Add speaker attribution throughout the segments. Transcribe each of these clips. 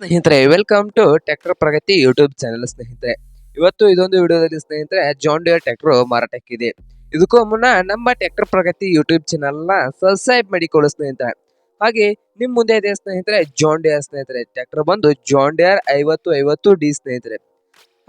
Speaker 1: ಸ್ನೇಹಿತರೆ welcome to tractor Pragati YouTube channel ಸ್ನೇಹಿತರೆ. ಇವತ್ತು ಇದೊಂದು ವಿಡಿಯೋದಲ್ಲಿ ಸ್ನೇಹಿತರೆ ಜಾನ್ ಡಿಯರ್ ಟ್ರ್ಯಾಕ್ಟರ್ ಮಾರಾಟಕ್ಕಿದೆ. ಇದಕ್ಕೂ ಮುನ್ನ ನಮ್ಮ ಟ್ರ್ಯಾಕ್ಟರ್ ಪ್ರಗತಿ ಯೂಟ್ಯೂಬ್ ಚಾನಲ್ನ ಸಬ್ಸ್ಕ್ರೈಬ್ ಮಾಡಿಕೊಳ್ಳು ಸ್ನೇಹಿತರೆ. ಹಾಗೆ ನಿಮ್ಮ ಮುಂದೆ ಇದೆ ಸ್ನೇಹಿತರೆ ಜಾನ್ ಡಿಯರ್ ಸ್ನೇಹಿತರೆ. ಟ್ರ್ಯಾಕ್ಟರ್ ಬಂದು ಜಾನ್ ಡಿಯರ್ ಐವತ್ತು ಐವತ್ತು ಡಿ ಸ್ನೇಹಿತರೆ.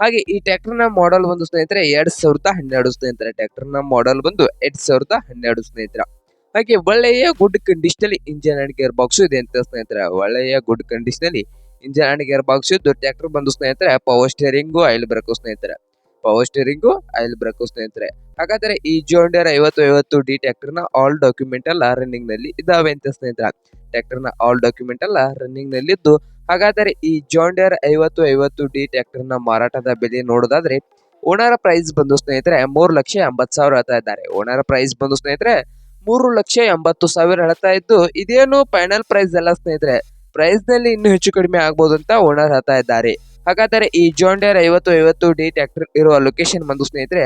Speaker 1: ಹಾಗೆ, ಈ ಟ್ರ್ಯಾಕ್ಟರ್ನ ಮಾಡೆಲ್ ಬಂದು ಸ್ನೇಹಿತರೆ, ಎರಡ್ ಸಾವಿರದ ಹನ್ನೆರಡು ಸ್ನೇಹಿತರೆ. ಟ್ರ್ಯಾಕ್ಟರ್ನ ಮಾಡೆಲ್ ಬಂದು ಎರಡ್ ಸಾವಿರದ ಹನ್ನೆರಡು ಸ್ನೇಹಿತರೆ. ಹಾಗೆ, ಒಳ್ಳೆಯ ಗುಡ್ ಕಂಡೀಷನ್ ಅಲ್ಲಿ ಇಂಜಿನ್ ಅಂಡ್ ಗೇರ್ ಬಾಕ್ಸ್ ಇದೆ ಅಂತ ಸ್ನೇಹಿತರೆ. ಒಳ್ಳೆಯ ಗುಡ್ ಕಂಡೀಷನ್ ಅಲ್ಲಿ ಇಂಜಿನ್ ಅಂಡ್ ಗೇರ್ ಬಾಕ್ಸ್ ಇದ್ದು ಟ್ರ್ಯಾಕ್ಟರ್ ಬಂದು ಸ್ನೇಹಿತರೆ ಪವರ್ ಸ್ಟೇರಿಂಗು ಆಯಿಲ್ ಬ್ರೇಕು ಸ್ನೇಹಿತರೆ. ಪವರ್ ಸ್ಟೇರಿಂಗು ಆಯಿಲ್ ಬ್ರೇಕು ಸ್ನೇಹಿತರೆ. ಹಾಗಾದ್ರೆ ಈ ಜೋಂಡಿಯರ್ ಐವತ್ತು ಐವತ್ತು ಡಿ ಟ್ರ್ಯಾಕ್ಟರ್ನ ಆಲ್ ಡಾಕ್ಯುಮೆಂಟ್ ಎಲ್ಲ ರನ್ನಿಂಗ್ನಲ್ಲಿ ಇದಾವೆ ಅಂತ ಸ್ನೇಹಿತರೆ. ಟ್ರ್ಯಾಕ್ಟರ್ನ ಆಲ್ ಡಾಕ್ಯುಮೆಂಟ್ ಎಲ್ಲ ರನ್ನಿಂಗ್ನಲ್ಲಿ ಇದ್ದು, ಹಾಗಾದರೆ ಈ ಜಾಂಡಿಯರ್ ಐವತ್ತು ಐವತ್ತು ಡಿ ಟ್ರ್ಯಾಕ್ಟರ್ನ ಮಾರಾಟದ ಬೆಲೆ ನೋಡೋದಾದ್ರೆ, ಓನರ್ ಪ್ರೈಸ್ ಬಂದು ಸ್ನೇಹಿತರೆ ಮೂರು ಲಕ್ಷ ಎಂಬತ್ತು ಸಾವಿರ ಹೇಳ್ತಾ ಇದ್ದಾರೆ. ಓನರ್ ಪ್ರೈಸ್ ಬಂದು ಸ್ನೇಹಿತರೆ ಮೂರು ಲಕ್ಷ ಎಂಬತ್ತು ಸಾವಿರ ಹೇಳ್ತಾ ಇದ್ದು, ಇದೇನು ಫೈನಲ್ ಪ್ರೈಸ್ ಎಲ್ಲ ಸ್ನೇಹಿತರೆ. ಪ್ರೈಸ್ನಲ್ಲಿ ಇನ್ನೂ ಹೆಚ್ಚು ಕಡಿಮೆ ಆಗ್ಬೋದು ಅಂತ ಓನರ್ ಹೇಳ್ತಾ ಇದ್ದಾರೆ. ಹಾಗಾದರೆ ಈ ಜಾಂಡಿಯರ್ ಐವತ್ತು ಐವತ್ತು ಡಿ ಟ್ಯಾಕ್ಟರ್ ಇರುವ ಲೊಕೇಶನ್ ಬಂದು ಸ್ನೇಹಿತರೆ,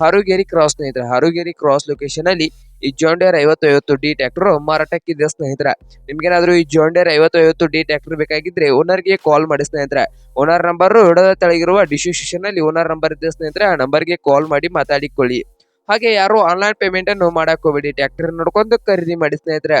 Speaker 1: ಹಾರುಗೇರಿ ಕ್ರಾಸ್ ಸ್ನೇಹಿತರೆ, ಹಾರುಗೇರಿ ಕ್ರಾಸ್ ಲೊಕೇಶನ್ ಅಲ್ಲಿ ಈ ಜಾಂಡೇರ್ ಐವತ್ತು ಐವತ್ತು ಡಿ ಟ್ಯಾಕ್ಟರ್ ಮಾರಾಟಕ್ಕಿದೆ ಸ್ನೇಹಿತರೆ. ನಿಮ್ಗೇನಾದ್ರೂ ಈ ಜೋಂಡೇರ್ ಐವತ್ತು ಐವತ್ತು ಡಿ ಟ್ಯಾಕ್ಟರ್ ಬೇಕಾಗಿದ್ರೆ ಓನರ್ಗೆ ಕಾಲ್ ಮಾಡಿ ಸ್ನೇಹಿತರೆ. ಓನರ್ ನಂಬರ್ ಹಿಡದ ತೆಳಗಿರುವ ಡಿಸ್ಕ್ರಿಪ್ಷನ್ ಅಲ್ಲಿ ಓನರ್ ನಂಬರ್ ಇದೆ ಸ್ನೇಹಿತರೆ, ಆ ನಂಬರ್ಗೆ ಕಾಲ್ ಮಾಡಿ ಮಾತಾಡಿಕೊಳ್ಳಿ. ಹಾಗೆ ಯಾರು ಆನ್ಲೈನ್ ಪೇಮೆಂಟ್ ಅನ್ನು ಮಾಡಕ್ ಹೋಗ್ಬೇಡಿ, ಟ್ರ್ಯಾಕ್ಟರ್ ನೋಡ್ಕೊಂಡು ಖರೀದಿ ಮಾಡಿ ಸ್ನೇಹಿತರೆ.